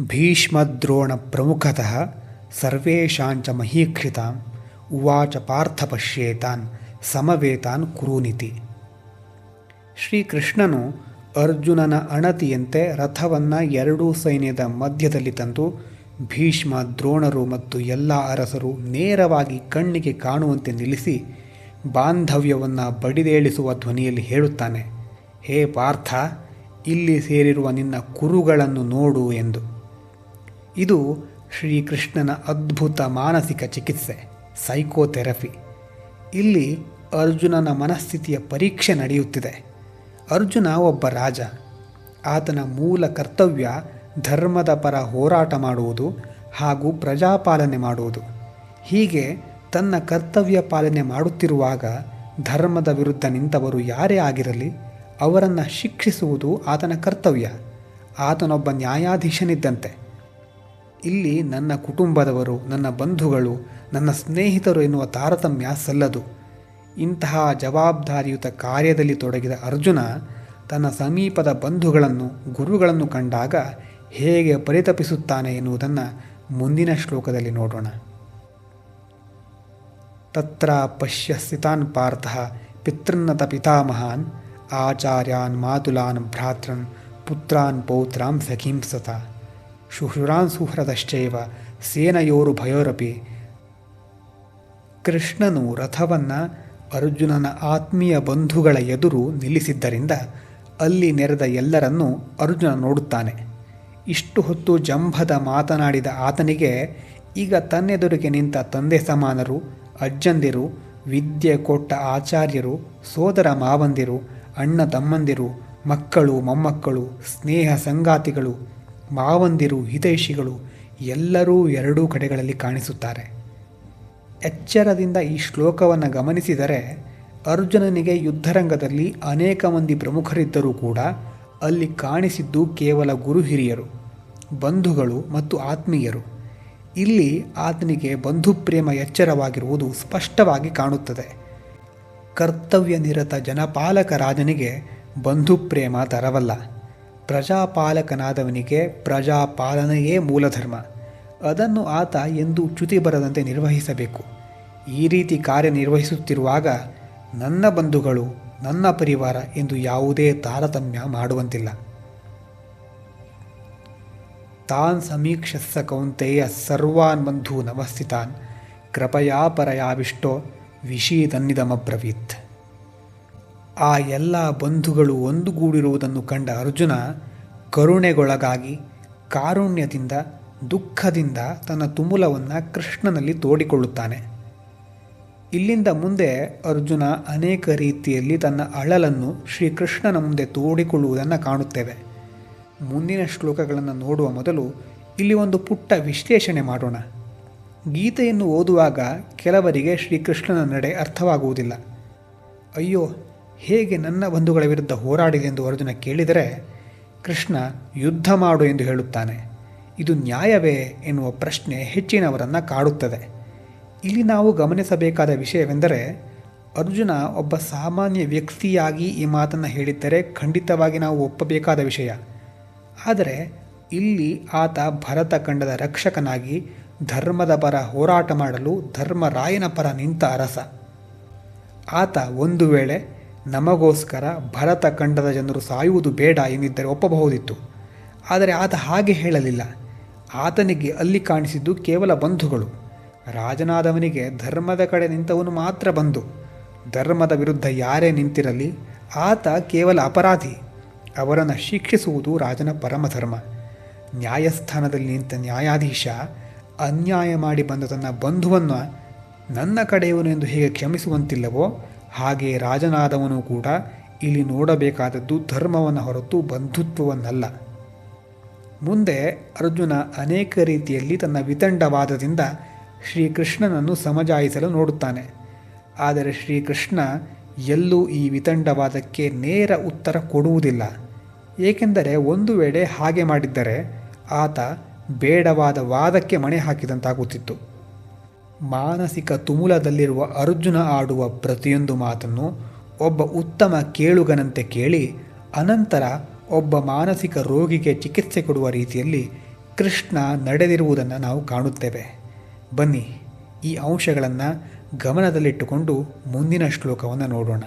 ಭೀಷ್ಮದ್ರೋಣಪ್ರಮುಖತಃ ಸರ್ವೇಷಾಂಚ ಮಹೀಕ್ಷಿತಾಂ ಉವಾಚ ಪಾರ್ಥ ಪಶ್ಯೇತಾನ್ ಸಮವೇತಾನ್ ಕುರುನಿತಿ. ಶ್ರೀಕೃಷ್ಣನು ಅರ್ಜುನನ ಅಣತಿಯಂತೆ ರಥವನ್ನು ಎರಡೂ ಸೈನ್ಯದ ಮಧ್ಯದಲ್ಲಿ ತಂದು ಭೀಷ್ಮ ದ್ರೋಣರು ಮತ್ತು ಎಲ್ಲ ಅರಸರು ನೇರವಾಗಿ ಕಣ್ಣಿಗೆ ಕಾಣುವಂತೆ ನಿಲ್ಲಿಸಿ ಬಾಂಧವ್ಯವನ್ನು ಬಡಿದೇಳಿಸುವ ಧ್ವನಿಯಲ್ಲಿ ಹೇಳುತ್ತಾನೆ, ಹೇ ಪಾರ್ಥ, ಇಲ್ಲಿ ಸೇರಿರುವ ನಿನ್ನ ಕುರುಗಳನ್ನು ನೋಡು ಎಂದು. ಇದು ಶ್ರೀಕೃಷ್ಣನ ಅದ್ಭುತ ಮಾನಸಿಕ ಚಿಕಿತ್ಸೆ ಸೈಕೋಥೆರಪಿ ಇಲ್ಲಿ ಅರ್ಜುನನ ಮನಸ್ಥಿತಿಯ ಪರೀಕ್ಷೆ ನಡೆಯುತ್ತಿದೆ. ಅರ್ಜುನ ಒಬ್ಬ ರಾಜ. ಆತನ ಮೂಲ ಕರ್ತವ್ಯ ಧರ್ಮದ ಪರ ಹೋರಾಟ ಮಾಡುವುದು ಹಾಗೂ ಪ್ರಜಾಪಾಲನೆ ಮಾಡುವುದು. ಹೀಗೆ ತನ್ನ ಕರ್ತವ್ಯ ಪಾಲನೆ ಮಾಡುತ್ತಿರುವಾಗ ಧರ್ಮದ ವಿರುದ್ಧ ನಿಂತವರು ಯಾರೇ ಆಗಿರಲಿ, ಅವರನ್ನು ಶಿಕ್ಷಿಸುವುದು ಆತನ ಕರ್ತವ್ಯ. ಆತನೊಬ್ಬ ನ್ಯಾಯಾಧೀಶನಿದ್ದಂತೆ. ಇಲ್ಲಿ ನನ್ನ ಕುಟುಂಬದವರು, ನನ್ನ ಬಂಧುಗಳು, ನನ್ನ ಸ್ನೇಹಿತರು ಎನ್ನುವ ತಾರತಮ್ಯ ಸಲ್ಲದು. ಇಂತಹ ಜವಾಬ್ದಾರಿಯುತ ಕಾರ್ಯದಲ್ಲಿ ತೊಡಗಿದ ಅರ್ಜುನ ತನ್ನ ಸಮೀಪದ ಬಂಧುಗಳನ್ನು, ಗುರುಗಳನ್ನು ಕಂಡಾಗ ಹೇಗೆ ಪರಿತಪಿಸುತ್ತಾನೆ ಎನ್ನುವುದನ್ನು ಮುಂದಿನ ಶ್ಲೋಕದಲ್ಲಿ ನೋಡೋಣ. ತತ್ರ ಪಶ್ಯ ಸ್ಥಿತಾನ್ ಪಾರ್ಥ ಪಿತೃನ್ನತ ಪಿತಾಮಹಾನ್ ಆಚಾರ್ಯಾನ್ ಮಾತುಲಾನ್ ಭ್ರಾತೃನ್ ಪುತ್ರಾನ್ ಪೌತ್ರಾಂ ಸಖೀಂಸತ ಶುಶ್ರುರಾನ್ ಸುಹೃದಶ್ಚೈವ ಸೇನಯೋರು ಭಯೋರಪಿ. ಕೃಷ್ಣನು ರಥವನ್ನು ಅರ್ಜುನನ ಆತ್ಮೀಯ ಬಂಧುಗಳ ಎದುರು ನಿಲ್ಲಿಸಿದ್ದರಿಂದ ಅಲ್ಲಿ ನೆರೆದ ಎಲ್ಲರನ್ನೂ ಅರ್ಜುನ ನೋಡುತ್ತಾನೆ. ಇಷ್ಟು ಹೊತ್ತು ಜಂಭದ ಮಾತನಾಡಿದ ಆತನಿಗೆ, ಈಗ ತನ್ನೆದುರಿಗೆ ನಿಂತ ತಂದೆ ಸಮಾನರು, ಅಜ್ಜಂದಿರು, ವಿದ್ಯೆ ಕೊಟ್ಟ ಆಚಾರ್ಯರು, ಸೋದರ ಮಾವಂದಿರು, ಅಣ್ಣ ತಮ್ಮಂದಿರು, ಮಕ್ಕಳು, ಮೊಮ್ಮಕ್ಕಳು, ಸ್ನೇಹ ಸಂಗಾತಿಗಳು ಮಾವಂದಿರು ಹಿತೈಷಿಗಳು ಎಲ್ಲರೂ ಎರಡೂ ಕಡೆಗಳಲ್ಲಿ ಕಾಣಿಸುತ್ತಾರೆ. ಎಚ್ಚರದಿಂದ ಈ ಶ್ಲೋಕವನ್ನು ಗಮನಿಸಿದರೆ ಅರ್ಜುನನಿಗೆ ಯುದ್ಧರಂಗದಲ್ಲಿ ಅನೇಕ ಮಂದಿ ಪ್ರಮುಖರಿದ್ದರೂ ಕೂಡ ಅಲ್ಲಿ ಕಾಣಿಸಿದ್ದು ಕೇವಲ ಗುರು ಹಿರಿಯರು, ಬಂಧುಗಳು ಮತ್ತು ಆತ್ಮೀಯರು. ಇಲ್ಲಿ ಆತನಿಗೆ ಬಂಧುಪ್ರೇಮ ಎಚ್ಚರವಾಗಿರುವುದು ಸ್ಪಷ್ಟವಾಗಿ ಕಾಣುತ್ತದೆ. ಕರ್ತವ್ಯ ನಿರತ ಜನಪಾಲಕ ರಾಜನಿಗೆ ಬಂಧುಪ್ರೇಮ ತರವಲ್ಲ. ಪ್ರಜಾಪಾಲಕನಾದವನಿಗೆ ಪ್ರಜಾಪಾಲನೆಯೇ ಮೂಲಧರ್ಮ. ಅದನ್ನು ಆತ ಎಂದು ಚ್ಯುತಿ ಬರದಂತೆ ನಿರ್ವಹಿಸಬೇಕು. ಈ ರೀತಿ ಕಾರ್ಯನಿರ್ವಹಿಸುತ್ತಿರುವಾಗ ನನ್ನ ಬಂಧುಗಳು, ನನ್ನ ಪರಿವಾರ ಎಂದು ಯಾವುದೇ ತಾರತಮ್ಯ ಮಾಡುವಂತಿಲ್ಲ. ತಾನ್ ಸಮೀಕ್ಷಸ್ಸ ಕೌಂತೆಯ ಸರ್ವಾನ್ ಬಂಧು ನಮಸ್ಥಿತಾನ್ ಕೃಪಯಾ ಪರಯಾವಿಷ್ಟೋ ವಿಷೀದನ್ನಿದಮಬ್ರವೀತ್ ಆ ಎಲ್ಲ ಬಂಧುಗಳು ಒಂದುಗೂಡಿರುವುದನ್ನು ಕಂಡ ಅರ್ಜುನ ಕರುಣೆಗೊಳಗಾಗಿ ಕಾರುಣ್ಯದಿಂದ, ದುಃಖದಿಂದ ತನ್ನ ತುಮುಲವನ್ನು ಕೃಷ್ಣನಲ್ಲಿ ತೋಡಿಕೊಳ್ಳುತ್ತಾನೆ. ಇಲ್ಲಿಂದ ಮುಂದೆ ಅರ್ಜುನ ಅನೇಕ ರೀತಿಯಲ್ಲಿ ತನ್ನ ಅಳಲನ್ನು ಶ್ರೀಕೃಷ್ಣನ ಮುಂದೆ ತೋಡಿಕೊಳ್ಳುವುದನ್ನು ಕಾಣುತ್ತೇವೆ. ಮುಂದಿನ ಶ್ಲೋಕಗಳನ್ನು ನೋಡುವ ಮೊದಲು ಇಲ್ಲಿ ಒಂದು ಪುಟ್ಟ ವಿಶ್ಲೇಷಣೆ ಮಾಡೋಣ. ಗೀತೆಯನ್ನು ಓದುವಾಗ ಕೆಲವರಿಗೆ ಶ್ರೀಕೃಷ್ಣನ ನಡೆ ಅರ್ಥವಾಗುವುದಿಲ್ಲ. ಅಯ್ಯೋ ಹೇಗೆ ನನ್ನ ಬಂಧುಗಳ ವಿರುದ್ಧ ಹೋರಾಡಿದೆಂದು ಅರ್ಜುನ ಕೇಳಿದರೆ, ಕೃಷ್ಣ, ಯುದ್ಧ ಮಾಡು ಎಂದು ಹೇಳುತ್ತಾನೆ. ಇದು ನ್ಯಾಯವೇ ಎನ್ನುವ ಪ್ರಶ್ನೆ ಹೆಚ್ಚಿನವರನ್ನು ಕಾಡುತ್ತದೆ. ಇಲ್ಲಿ ನಾವು ಗಮನಿಸಬೇಕಾದ ವಿಷಯವೆಂದರೆ, ಅರ್ಜುನ ಒಬ್ಬ ಸಾಮಾನ್ಯ ವ್ಯಕ್ತಿಯಾಗಿ ಈ ಮಾತನ್ನು ಹೇಳಿದ್ದರೆ ಖಂಡಿತವಾಗಿ ನಾವು ಒಪ್ಪಬೇಕಾದ ವಿಷಯ. ಆದರೆ, ಇಲ್ಲಿ ಆತ ಭರತ ಖಂಡದ ರಕ್ಷಕನಾಗಿ ಧರ್ಮದ ಪರ ಹೋರಾಟ ಮಾಡಲು ಧರ್ಮರಾಯನ ಪರ ನಿಂತ ಅರಸ. ಆತ ಒಂದು ವೇಳೆ ನಮಗೋಸ್ಕರ ಭರತ ಖಂಡದ ಜನರು ಸಾಯುವುದು ಬೇಡ ಎಂದಿದ್ದರೆ ಒಪ್ಪಬಹುದಿತ್ತು. ಆದರೆ ಆತ ಹಾಗೆ ಹೇಳಲಿಲ್ಲ. ಆತನಿಗೆ ಅಲ್ಲಿ ಕಾಣಿಸಿದ್ದು ಕೇವಲ ಬಂಧುಗಳು. ರಾಜನಾದವನಿಗೆ ಧರ್ಮದ ಕಡೆ ನಿಂತವನು ಮಾತ್ರ ಬಂದು. ಧರ್ಮದ ವಿರುದ್ಧ ಯಾರೇ ನಿಂತಿರಲಿ, ಆತ ಕೇವಲ ಅಪರಾಧಿ. ಅವರನ್ನು ಶಿಕ್ಷಿಸುವುದು ರಾಜನ ಪರಮಧರ್ಮ. ನ್ಯಾಯಸ್ಥಾನದಲ್ಲಿ ನಿಂತ ನ್ಯಾಯಾಧೀಶ, ಅನ್ಯಾಯ ಮಾಡಿ ಬಂದ ತನ್ನ ಬಂಧುವನ್ನು ನನ್ನ ಕಡೆಯವನು ಎಂದು ಹೇಗೆ ಕ್ಷಮಿಸುವಂತಿಲ್ಲವೋ ಹಾಗೆ ರಾಜನಾದವನು ಕೂಡ ಇಲ್ಲಿ ನೋಡಬೇಕಾದದ್ದು ಧರ್ಮವನ್ನು ಹೊರತು ಬಂಧುತ್ವವನ್ನಲ್ಲ. ಮುಂದೆ ಅರ್ಜುನ ಅನೇಕ ರೀತಿಯಲ್ಲಿ ತನ್ನ ವಿತಂಡವಾದದಿಂದ ಶ್ರೀಕೃಷ್ಣನನ್ನು ಸಮಜಾಯಿಸಲು ನೋಡುತ್ತಾನೆ. ಆದರೆ ಶ್ರೀಕೃಷ್ಣ ಎಲ್ಲೂ ಈ ವಿತಂಡವಾದಕ್ಕೆ ನೇರ ಉತ್ತರ ಕೊಡುವುದಿಲ್ಲ. ಏಕೆಂದರೆ ಒಂದು ವೇಳೆ ಹಾಗೆ ಮಾಡಿದ್ದರೆ ಆತ ಬೇಡವಾದ ವಾದಕ್ಕೆ ಮಣೆ ಹಾಕಿದಂತಾಗುತ್ತಿತ್ತು ಮಾನಸಿಕ ತುಮುಲದಲ್ಲಿರುವ ಅರ್ಜುನ ಆಡುವ ಪ್ರತಿಯೊಂದು ಮಾತನ್ನು ಒಬ್ಬ ಉತ್ತಮ ಕೇಳುಗನಂತೆ ಕೇಳಿ, ಅನಂತರ ಒಬ್ಬ ಮಾನಸಿಕ ರೋಗಿಗೆ ಚಿಕಿತ್ಸೆ ಕೊಡುವ ರೀತಿಯಲ್ಲಿ ಕೃಷ್ಣ ನಡೆದಿರುವುದನ್ನು ನಾವು ಕಾಣುತ್ತೇವೆ. ಬನ್ನಿ, ಈ ಅಂಶಗಳನ್ನು ಗಮನದಲ್ಲಿಟ್ಟುಕೊಂಡು ಮುಂದಿನ ಶ್ಲೋಕವನ್ನು ನೋಡೋಣ.